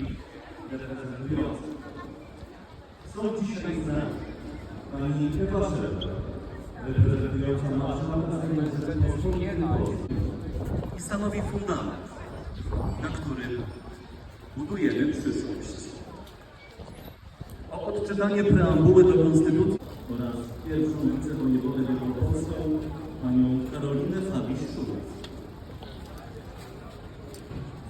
ich. Są dzisiaj z nami pani reprezentująca Rzeczypospolitej i stanowi fundament, na którym budujemy przyszłość. O odczytanie preambuły do Konstytucji oraz pierwszą wicewojewodę wielkopolską panią Karolinę Fabisz-Szulec.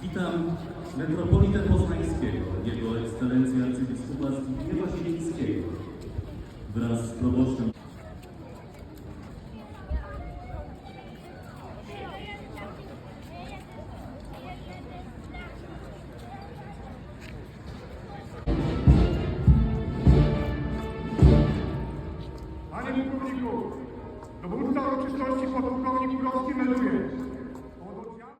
Witam metropolitę poznańskiego, jego ekscelencję arcybiskupa Zbigniewa Zielińskiego wraz z proboszczem Panie pułkowniku, dowódca uroczystości melduje.